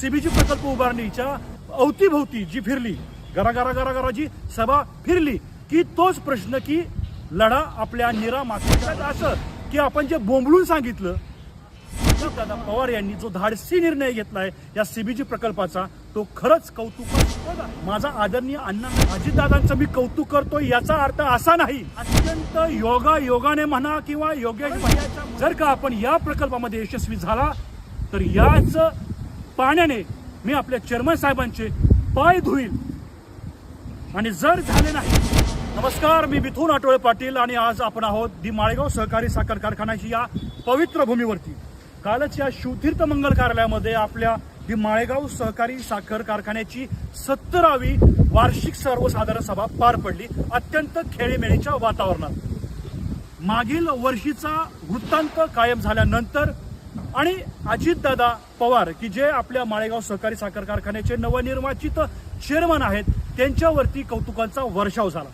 CBG प्रकल्प उभारणीच्या अवतीभोवती जी फिरली घराघरा घराघरा जी सभा फिरली की तोच प्रश्न की लढा आपल्या निरा मागच्या असं की आपण जे बोंबलून सांगितलं दादा पवार यांनी जो धाडसी निर्णय घेतलाय या सीबीजी प्रकल्पाचा तो खरंच कौतुक माझा आदरणीय अण्णा अजितदादांचं मी कौतुक करतो याचा अर्थ असा नाही अत्यंत योगा योगाने म्हणा किंवा योग्य जर का आपण या प्रकल्पामध्ये यशस्वी झाला तर याच पाण्याने मी आपल्या चेअरमन साहेबांचे पाय धुईल आणि जर झाले नाही नमस्कार मी मिथून आठवळे पाटील आणि आज आपण आहोत दी माळेगाव सहकारी साखर कारखान्याची या पवित्र भूमीवरती. कालच या शिवतीर्थ मंगल कार्यालयामध्ये आपल्या दी माळेगाव सहकारी साखर कारखान्याची सत्तरावी वार्षिक सर्वसाधारण सभा पार पडली अत्यंत खेळीमेळीच्या वातावरणात. मागील वर्षीचा वृत्तांत कायम झाल्यानंतर आणि अजितदादा पवार की जे आपल्या माळेगाव सहकारी साखर कारखान्याचे नवनिर्वाचित चेअरमन आहेत त्यांच्यावरती कौतुकांचा वर्षाव झाला.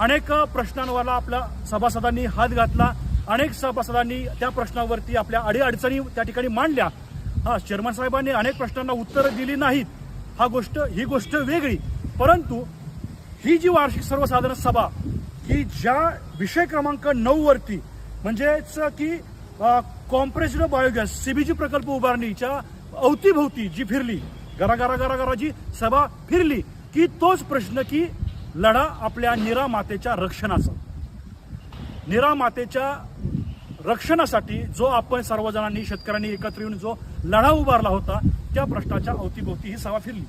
अनेक प्रश्नांवरला आपल्या सभासदांनी हात घातला. अनेक सभासदांनी त्या प्रश्नावरती आपल्या अडीअडचणी त्या ठिकाणी मांडल्या. हा चेअरमन साहेबांनी अनेक प्रश्नांना उत्तरं दिली नाहीत. हा गोष्ट ही गोष्ट वेगळी. परंतु ही जी वार्षिक सर्वसाधारण सभा की ज्या विषय क्रमांक नऊ वरती म्हणजेच की कॉम्प्रेस्ड बायोगॅस सीबीजी प्रकल्प उभारणीच्या अवतीभोवती जी फिरली घराघरा घराघरा जी सभा फिरली की तोच प्रश्न की लढा आपल्या निरा मातेच्या रक्षणाचा. निरा मातेच्या रक्षणासाठी जो आपण सर्वजणांनी शेतकऱ्यांनी एकत्र येऊन जो लढा उभारला होता त्या प्रश्नाच्या अवतीभोवती ही सभा फिरली.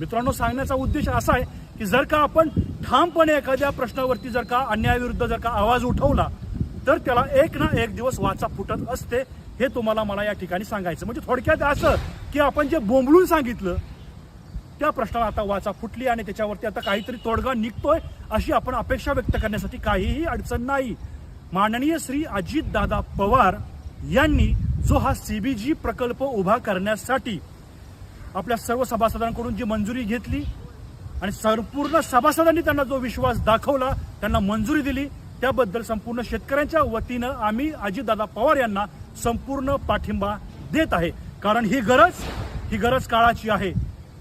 मित्रांनो सांगण्याचा उद्देश असा आहे की जर का आपण ठामपणे एखाद्या प्रश्नावरती जर का अन्यायाविरुद्ध जर का आवाज उठवला तर त्याला एक ना एक दिवस वाचा फुटत असते हे तुम्हाला मला या ठिकाणी सांगायचं. म्हणजे थोडक्यात असं की आपण जे बोंबलून सांगितलं त्या प्रश्नाला आता वाचा फुटली आणि त्याच्यावरती आता काहीतरी तोडगा निघतोय अशी आपण अपेक्षा व्यक्त करण्यासाठी काहीही अडचण नाही. माननीय श्री अजितदादा पवार यांनी जो हा सीबीजी प्रकल्प उभा करण्यासाठी आपल्या सर्व सभासदांकडून जी मंजुरी घेतली आणि संपूर्ण सभासदांनी त्यांना जो विश्वास दाखवला त्यांना मंजुरी दिली त्याबद्दल संपूर्ण शेतकऱ्यांच्या वतीनं आम्ही अजितदादा पवार यांना संपूर्ण पाठिंबा देत आहे. कारण ही गरज ही गरज काळाची आहे.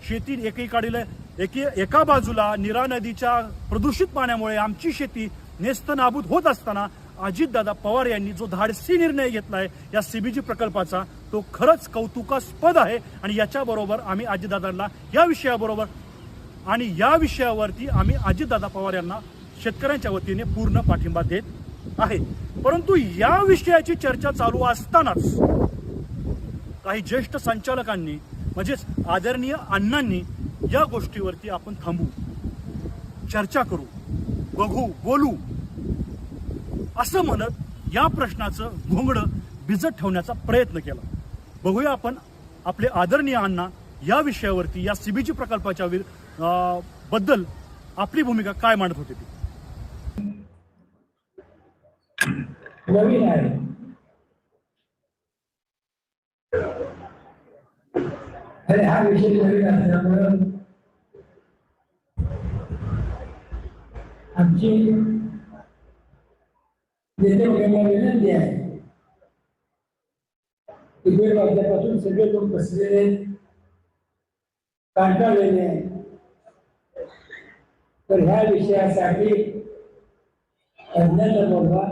शेती एकीकडील एकी एका बाजूला निरा नदीच्या प्रदूषित पाण्यामुळे आमची शेती नेस्तनाबूत होत असताना अजितदादा पवार यांनी जो धाडसी निर्णय घेतलाय या सीबीजी प्रकल्पाचा तो खरंच कौतुकास्पद आहे. आणि याच्याबरोबर आम्ही अजितदादांना या विषयाबरोबर आणि या विषयावरती आम्ही अजितदादा पवार यांना शेतकऱ्यांच्या वतीने पूर्ण पाठिंबा देत आहे. परंतु या विषयाची चर्चा चालू असतानाच काही ज्येष्ठ संचालकांनी म्हणजेच आदरणीय अण्णांनी या गोष्टीवरती आपण थांबू चर्चा करू बघू बोलू. असं म्हणत या प्रश्नाचं घोंगडं भिजत ठेवण्याचा प्रयत्न केला. बघूया आपण आपले आदरणीय अण्णा या विषयावरती या सीबीजी प्रकल्पाच्या अं, बद्दल आपली भूमिका काय मांडत होते ती. नवीन आहे. आणि हा विषय नवीन असल्यामुळं आमची नेते वगैरे विनंती आहे. की वाजल्यापासून सगळे लोक बसलेले कंटाळलेले तर ह्या विषयासाठी तज्ञांना बोलवा.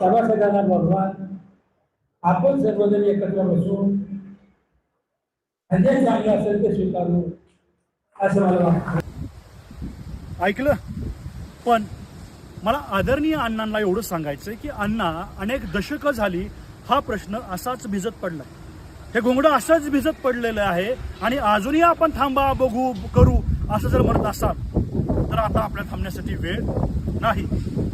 सभासदांना बोलवा. आपण सर्वजण एकत्र बसून आणि चांगलं असेल ते स्वीकारू असं मला वाटतं. ऐकलं? पण मला आदरणीय अण्णांना एवढं सांगायचंय की अण्णा अनेक दशकं झाली हा प्रश्न असाच भिजत पडला हे घोंगडं असंच भिजत पडलेलं आहे आणि अजूनही आपण थांबा बघू करू असं जर म्हणत असाल तर आता आपल्या थांबण्यासाठी वेळ नाही.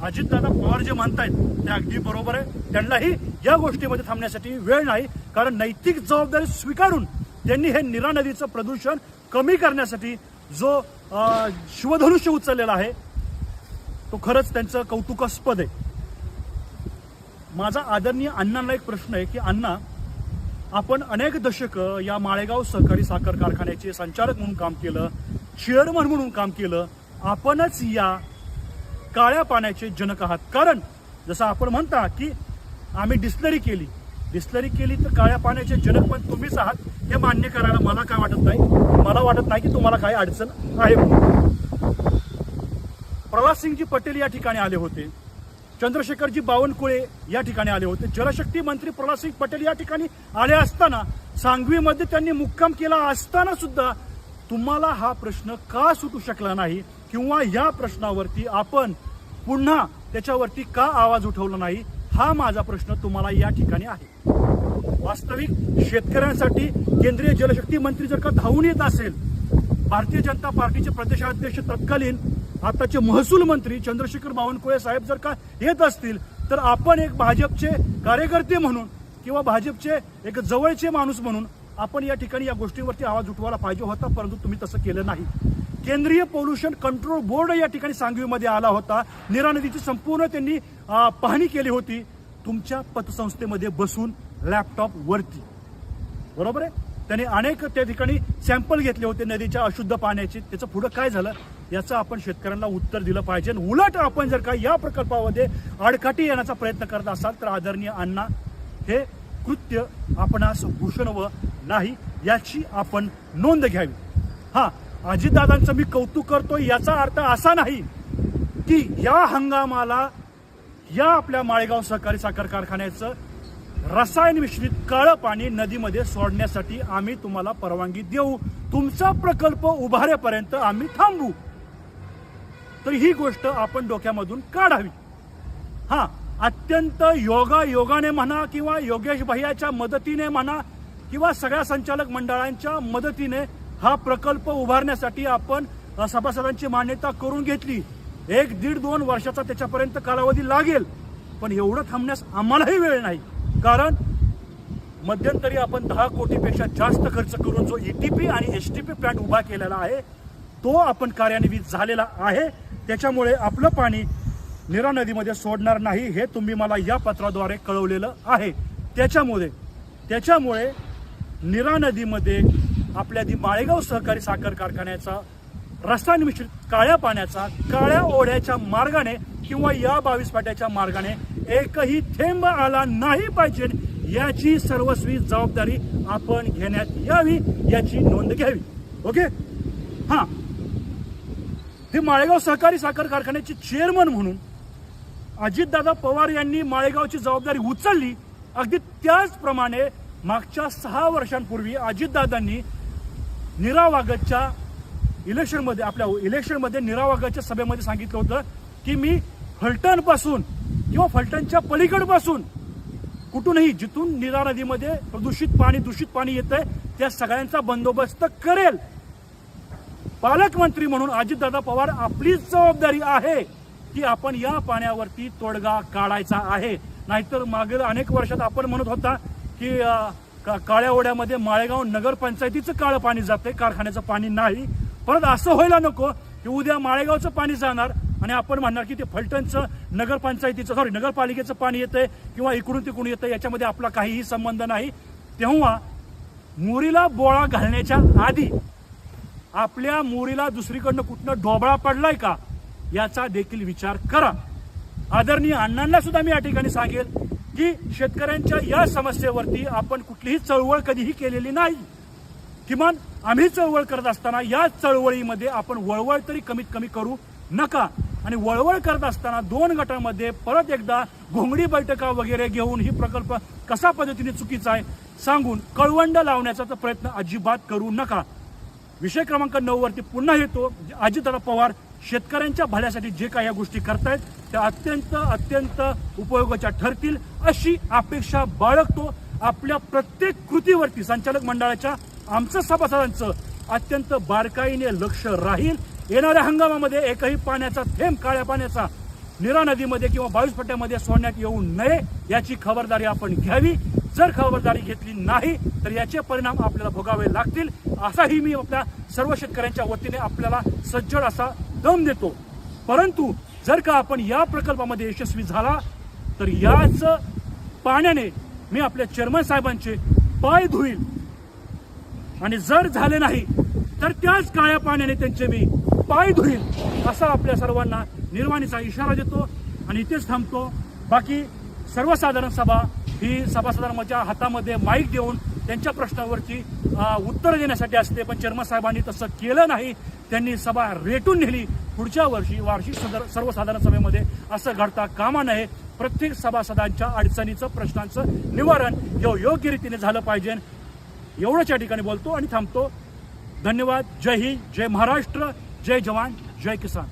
अजितदादा पवार जे म्हणतायत ते अगदी बरोबर आहे. त्यांनाही या गोष्टीमध्ये थांबण्यासाठी वेळ नाही कारण नैतिक जबाबदारी स्वीकारून त्यांनी हे निरा नदीचं प्रदूषण कमी करण्यासाठी जो शिवधनुष्य उचललेला आहे तो खरंच त्यांचं कौतुकास्पद आहे. माझा आदरणीय अण्णांना एक प्रश्न आहे की अण्णा आपण अनेक दशकं या माळेगाव सहकारी साखर कारखान्याचे संचालक म्हणून काम केलं चेअरमन म्हणून काम केलं आपणच या काळ्या पाण्याचे जनक आहात. कारण जसं आपण म्हणता की आम्ही डिस्लरी केली. डिस्लरी केली तर काळ्या पाण्याचे जनक पण तुम्हीच आहात. हे मान्य करायला मला काय वाटत नाही. मला वाटत नाही की तुम्हाला काही अडचण आहे म्हणून. सिंगजी पटेल या ठिकाणी आले होते. चंद्रशेखरजी बावनकुळे या ठिकाणी आले होते. जलशक्ती मंत्री प्रल्हाद सिंग पटेल या ठिकाणी आले असताना सांगवीमध्ये त्यांनी मुक्काम केला असताना सुद्धा तुम्हाला हा प्रश्न का सुटू शकला नाही? किंवा या प्रश्नावरती आपण पुन्हा त्याच्यावरती का आवाज उठवला नाही हा माझा प्रश्न तुम्हाला या ठिकाणी आहे. वास्तविक शेतकऱ्यांसाठी केंद्रीय जलशक्ती मंत्री जर का धावून येत असेल भारतीय जनता पार्टीचे प्रदेशाध्यक्ष तत्कालीन आताचे महसूल मंत्री चंद्रशेखर बावनकुळे साहेब जर का येत असतील तर आपण एक भाजपचे कार्यकर्ते म्हणून किंवा भाजपचे एक जवळचे माणूस म्हणून आपण या ठिकाणी या गोष्टीवरती आवाज उठवायला पाहिजे होता परंतु तुम्ही तसं केलं नाही. केंद्रीय पोल्युशन कंट्रोल बोर्ड या ठिकाणी सांगवीमध्ये आला होता. नीरा नदीची संपूर्ण त्यांनी पाहणी केली होती. तुमच्या पतसंस्थेमध्ये बसून लॅपटॉप वरती. बरोबर आहे? त्यांनी अनेक त्या ठिकाणी सॅम्पल घेतले होते नदीच्या अशुद्ध पाण्याचे. त्याचं पुढं काय झालं? याचं आपण शेतकऱ्यांना उत्तर दिलं पाहिजे. उलट आपण जर का या प्रकल्पामध्ये आडकाठी येण्याचा प्रयत्न करत असाल तर आदरणीय अण्णा हे कृत्य आपणास भूषणव नाही याची आपण नोंद घ्यावी. हा अजितदादांचं मी कौतुक करतो याचा अर्थ असा नाही की या हंगामाला या आपल्या माळेगाव सहकारी साखर कारखान्याचं रसायन मिश्रित काळं पाणी नदीमध्ये सोडण्यासाठी आम्ही तुम्हाला परवानगी देऊ. तुमचा प्रकल्प उभारेपर्यंत आम्ही थांबू. तर ही गोष्ट आपण डोक्यामधून काढावी. हा अत्यंत योगा योगाने म्हणा किंवा योगेश भैयाच्या मदतीने म्हणा किंवा सगळ्या संचालक मंडळांच्या मदतीने हा प्रकल्प उभारण्यासाठी आपण सभासदांची मान्यता करून घेतली. एक दीड दोन वर्षाचा त्याच्यापर्यंत कालावधी लागेल. पण एवढं थांबण्यास आम्हालाही वेळ नाही. कारण मध्यंतरी आपण दहा कोटीपेक्षा जास्त खर्च करून जो ईटीपी आणि एस टी पी प्लॅन्ट उभा केलेला आहे तो आपण कार्यान्वित झालेला आहे. त्याच्यामुळे आपलं पाणी निरा नदीमध्ये सोडणार नाही हे तुम्ही मला या पत्राद्वारे कळवलेलं आहे. त्याच्यामुळे त्याच्यामुळे निरा नदीमध्ये आपल्या माळेगाव सहकारी साखर कारखान्याचा रस्ता मिश्रित काळ्या पाण्याचा काळ्या ओढ्याच्या मार्गाने किंवा या बावीस फाट्याच्या मार्गाने एकही थेंब आला नाही पाहिजे याची सर्वस्वी जबाबदारी आपण घेण्यात यावी याची नोंद घ्यावी. ओके? हा. हे माळेगाव सहकारी साखर कारखान्याचे चेअरमन म्हणून अजितदादा पवार यांनी माळेगावची जबाबदारी उचलली. अगदी त्याचप्रमाणे मागच्या सहा वर्षांपूर्वी अजितदादांनी नीरा वागतच्या इलेक्शनमध्ये आपल्या इलेक्शनमध्ये नीरा वागतच्या सभेमध्ये सांगितलं होतं की मी फलटणपासून किंवा फलटणच्या पलीकडपासून कुठूनही जिथून नीरा नदीमध्ये प्रदूषित पाणी दूषित पाणी येत आहे त्या सगळ्यांचा बंदोबस्त करेल. पालकमंत्री म्हणून अजितदादा पवार आपलीच जबाबदारी आहे की आपण या पाण्यावरती तोडगा काढायचा आहे. नाहीतर मागील अनेक वर्षात आपण म्हणत होता की का- काळ्या ओढ्यामध्ये माळेगाव नगरपंचायतीचं काळं पाणी जाते कारखान्याचं पाणी नाही. परत असं व्हायला नको की उद्या माळेगावचं पाणी जाणार आणि आपण म्हणणार की ते फलटणचं नगरपंचायतीचं सॉरी नगरपालिकेचं पाणी येतंय किंवा इकडून तिकडून येतंय याच्यामध्ये आपला काहीही संबंध नाही. तेव्हा मुरीला बोळा घालण्याच्या आधी आपल्या मोरीला दुसरीकडनं कुठनं ढोबळा पडलाय का याचा देखील विचार करा. आदरणीय अण्णांना सुद्धा मी या ठिकाणी सांगेल की शेतकऱ्यांच्या या समस्येवरती आपण कुठलीही चळवळ कधीही केलेली नाही. किमान आम्ही चळवळ करत असताना या चळवळीमध्ये आपण वळवळ तरी कमीत कमी करू नका. आणि वळवळ करत असताना दोन गटामध्ये परत एकदा घोंगडी बैठका वगैरे घेऊन ही प्रकल्प कसा पद्धतीने चुकीचा आहे सांगून कळवंड लावण्याचा तर प्रयत्न अजिबात करू नका. विषय क्रमांक नऊ वरती पुन्हा येतो. अजितदादा पवार शेतकऱ्यांच्या भल्यासाठी जे काही या गोष्टी करतायत त्या अत्यंत अत्यंत उपयोगाच्या ठरतील अशी अपेक्षा बाळगतो आपल्या प्रत्येक कृतीवरती संचालक मंडळाच्या आमचं सभासदांचं अत्यंत बारकाईने लक्ष राहील. येणाऱ्या हंगामामध्ये एकही पाण्याचा थेंब काळ्या पाण्याचा निरा नदीमध्ये किंवा बावीस पट्ट्यामध्ये सोडण्यात येऊ नये याची खबरदारी आपण घ्यावी. जर खबरदारी घेतली नाही तर याचे परिणाम आपल्याला भोगावे लागतील. असाही मी आपल्या सर्व शेतकऱ्यांच्या वतीने आपल्याला सज्जड असा दम देतो. परंतु जर का आपण या प्रकल्पामध्ये यशस्वी झाला तर याच पाण्याने मी आपल्या चेअरमन साहेबांचे पाय धुईल. आणि जर झाले नाही तर त्याच काळ्या पाण्याने त्यांचे मी पाय धुईल असा आपल्या सर्वांना निर्वाणीचा इशारा देतो. आणि इथेच थांबतो. बाकी सर्वसाधारण सभा ही सभासदांच्या हातामध्ये माईक देऊन त्यांच्या प्रश्नावरती उत्तर देण्यासाठी असते. पण चर्मसाहेबांनी तसं केलं नाही. त्यांनी सभा रेटून नेली. पुढच्या वर्षी वार्षिक सदर सर्वसाधारण सभेमध्ये असं घडता कामा नये. प्रत्येक सभासदांच्या अडचणीचं प्रश्नांचं निवारण हे योग्य रीतीने झालं पाहिजे. एवढंच या ठिकाणी बोलतो आणि थांबतो. धन्यवाद. जय हिंद. जय महाराष्ट्र. जय जवान. जय किसान.